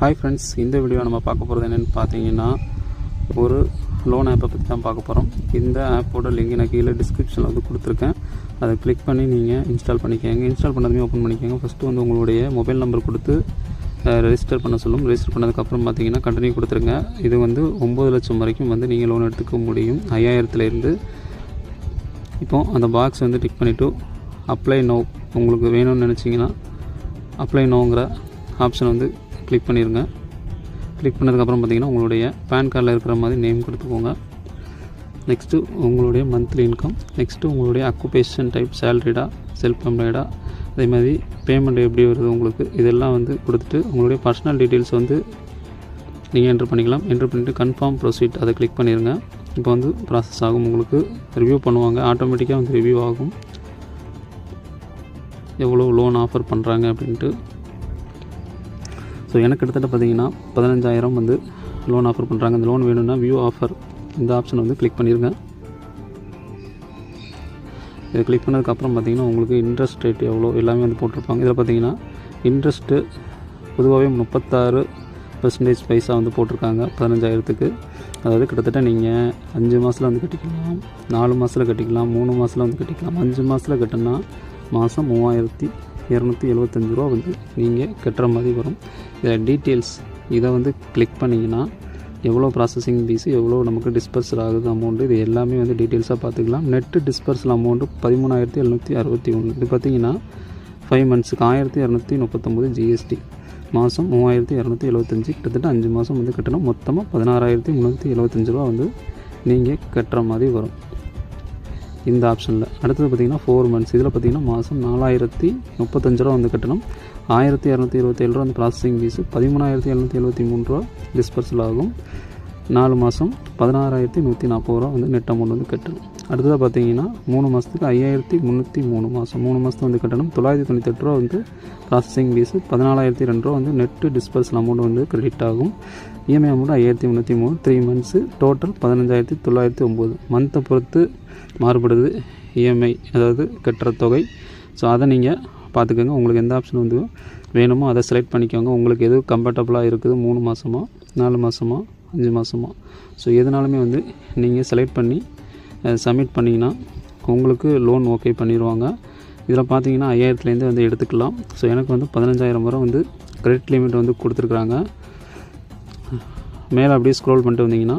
Hi friends இந்த video நம்ம பார்க்க போகிறது என்னென்னு பார்த்தீங்கன்னா ஒரு லோன் ஆப்பை பற்றி தான் பார்க்க போகிறோம் இந்த ஆப்போட லிங்க் நான் கீழே டிஸ்கிரிப்ஷனில் வந்து கொடுத்துருக்கேன். அதை கிளிக் பண்ணி நீங்கள் இன்ஸ்டால் பண்ணிக்கோங்க. இன்ஸ்டால் பண்ணதுமே ஓப்பன் பண்ணிக்கோங்க. ஃபஸ்ட்டு வந்து உங்களுடைய மொபைல் நம்பர் கொடுத்து ரெஜிஸ்டர் பண்ண சொல்லும். ரெஜிஸ்டர் பண்ணதுக்கப்புறம் பார்த்தீங்கன்னா கண்டினியூ கொடுத்துருங்க. இது வந்து ஒம்பது லட்சம் வரைக்கும் வந்து நீங்கள் லோன் எடுத்துக்க முடியும். ஐயாயிரத்துலேருந்து இப்போது அந்த பாக்ஸ் வந்து டிக் பண்ணிவிட்டு அப்ளை நோ உங்களுக்கு வேணும்னு நினச்சிங்கன்னா அப்ளை நோங்கிற ஆப்ஷன் வந்து கிளிக் பண்ணிடுங்க கிளிக் பண்ணதுக்கப்புறம் பார்த்தீங்கன்னா உங்களுடைய பேன் கார்டில் இருக்கிற மாதிரி நேம் கொடுத்துக்கோங்க. நெக்ஸ்ட்டு உங்களுடைய மந்த்லி இன்கம் நெக்ஸ்ட்டு உங்களுடைய அக்குபேஷன் டைப் சேலரிடா செல்ஃப் எம்ப்ளாய்டா அதே மாதிரி பேமெண்ட் எப்படி வருது உங்களுக்கு இதெல்லாம் வந்து கொடுத்துட்டு உங்களுடைய பர்சனல் டீட்டெயில்ஸ் வந்து நீங்கள் என்ட்ரு பண்ணிக்கலாம். என்ட்ரு பண்ணிவிட்டு கன்ஃபார்ம் ப்ரொசீட் அதை கிளிக் பண்ணிடுங்க இப்போ வந்து ப்ராசஸ் ஆகும் உங்களுக்கு. ரிவ்யூ பண்ணுவாங்க. ஆட்டோமேட்டிக்காக வந்து ரிவ்யூ ஆகும். எவ்வளோ லோன் ஆஃபர் பண்ணுறாங்க அப்படின்ட்டு ஸோ எனக்கு கிட்டத்தட்ட பார்த்தீங்கன்னா பதினஞ்சாயிரம் வந்து லோன் ஆஃபர் பண்ணுறாங்க இந்த லோன் வேணும்னா வியூ ஆஃபர் இந்த ஆப்ஷன் வந்து கிளிக் பண்ணிடுங்க இதை கிளிக் பண்ணதுக்கப்புறம் பார்த்தீங்கன்னா உங்களுக்கு இன்ட்ரெஸ்ட் ரேட் எவ்வளோ எல்லாமே வந்து போட்டிருப்பாங்க. இதில் பார்த்தீங்கன்னா இன்ட்ரெஸ்ட்டு பொதுவாகவே முப்பத்தாறு பர்சன்டேஜ் பைசா வந்து போட்டிருக்காங்க பதினஞ்சாயிரத்துக்கு. அதாவது கிட்டத்தட்ட நீங்கள் அஞ்சு மாதத்தில் வந்து கட்டிக்கலாம் நாலு மாதத்தில் கட்டிக்கலாம் மூணு மாதத்தில் வந்து கட்டிக்கலாம். அஞ்சு மாதத்தில் கட்டினா மாதம் மூவாயிரத்தி இரநூத்தி எழுபத்தஞ்சி ரூபா வந்து நீங்கள் கட்டுற மாதிரி வரும். இதில் டீட்டெயில்ஸ் இதை வந்து கிளிக் பண்ணிங்கன்னா எவ்வளோ ப்ராசஸிங் ஃபீஸு எவ்வளோ நமக்கு டிஸ்பர்சல் ஆகுது அமௌண்ட்டு இது எல்லாமே வந்து டீட்டெயில்ஸாக பார்த்துக்கலாம். நெட்டு டிஸ்பர்சல் அமௌண்ட்டு பதிமூணாயிரத்தி எழுநூற்றி அறுபத்தி ஒன்று. இது பார்த்தீங்கன்னா ஃபைவ் மந்த்ஸுக்கு ஆயிரத்தி இரநூத்தி முப்பத்தொம்போது ஜிஎஸ்டி மாதம் மூவாயிரத்தி இரநூத்தி எழுபத்தஞ்சி கிட்டத்தட்ட அஞ்சு மாதம் வந்து கட்டணும். மொத்தமாக பதினாறாயிரத்தி முந்நூற்றி எழுபத்தஞ்சி ரூபா வந்து நீங்கள் கட்டுற மாதிரி வரும். இந்த ஆப்ஷனில் அடுத்தது பார்த்திங்கன்னா ஃபோர் மந்த்ஸ் இதில் பார்த்திங்கன்னா மாதம் நாலாயிரத்தி முப்பத்தஞ்சு ரூபா வந்து கட்டணும். ஆயிரத்தி இரநூத்தி இருபத்தேழு ரூபா அந்த ப்ராசஸிங் ஃபீஸு பதிமூணாயிரத்தி எழுநூற்றி எழுபத்தி மூணு ரூபா டிஸ்பர்சல் ஆகும். நாலு மாதம் பதினாறாயிரத்தி நூற்றி நாற்பது ரூபா வந்து நெட் அமௌண்ட் வந்து கட்டணும். அடுத்ததாக பார்த்தீங்கன்னா மூணு மாதத்துக்கு ஐயாயிரத்தி முந்நூற்றி மூணு மாதம் மூணு மாதத்துக்கு வந்து கட்டணும். தொள்ளாயிரத்தி தொண்ணூற்றி ரூபா வந்து ப்ராசஸிங் ஃபீஸு பதினாலாயிரத்தி ரெண்டு ரூபா வந்து நெட்டு டிஸ்பர்சல் அமௌண்ட் வந்து கிரெடிட் ஆகும். இஎம்ஐ அமௌண்ட் ஐயாயிரத்தி முந்நூற்றி மூணு த்ரீ மந்த்ஸு டோட்டல் பதினஞ்சாயிரத்தி தொள்ளாயிரத்தி ஒம்பது மந்த்தை பொறுத்து மாறுபடுது இஎம்ஐ அதாவது கட்டுற தொகை. ஸோ அதை நீங்கள் பார்த்துக்கோங்க. உங்களுக்கு எந்த ஆப்ஷன் வந்து வேணுமோ அதை செலக்ட் பண்ணிக்கோங்க. உங்களுக்கு எது கம்ஃபர்டபுளாக இருக்குது மூணு மாதமா நாலு மாதமா அஞ்சு மாதமா ஸோ எதுனாலுமே வந்து நீங்கள் செலக்ட் பண்ணி சப்மிட் பண்ணிங்கன்னா உங்களுக்கு லோன் ஓகே பண்ணிடுவாங்க இதில் பார்த்தீங்கன்னா ஐயாயிரத்துலேருந்து வந்து எடுத்துக்கலாம். ஸோ எனக்கு வந்து பதினஞ்சாயிரம் வரை வந்து கிரெடிட் லிமிட் வந்து கொடுத்துருக்குறாங்க. மேலே அப்படியே ஸ்க்ரோல் பண்ணிட்டு வந்தீங்கன்னா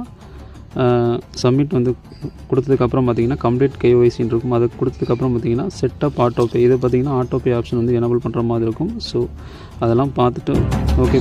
சப்மிட் வந்து கொடுத்ததுக்கப்புறம் பார்த்தீங்கன்னா கம்ப்ளீட் கேஒய்சின்னு இருக்கும். அதை கொடுத்ததுக்கப்புறம் பார்த்தீங்கன்னா செட்டப் ஆட்டோபே இதை பார்த்தீங்கன்னா ஆட்டோபே ஆப்ஷன் வந்து எனபிள் பண்ணுற மாதிரி இருக்கும். ஸோ அதெல்லாம் பார்த்துட்டு ஓகே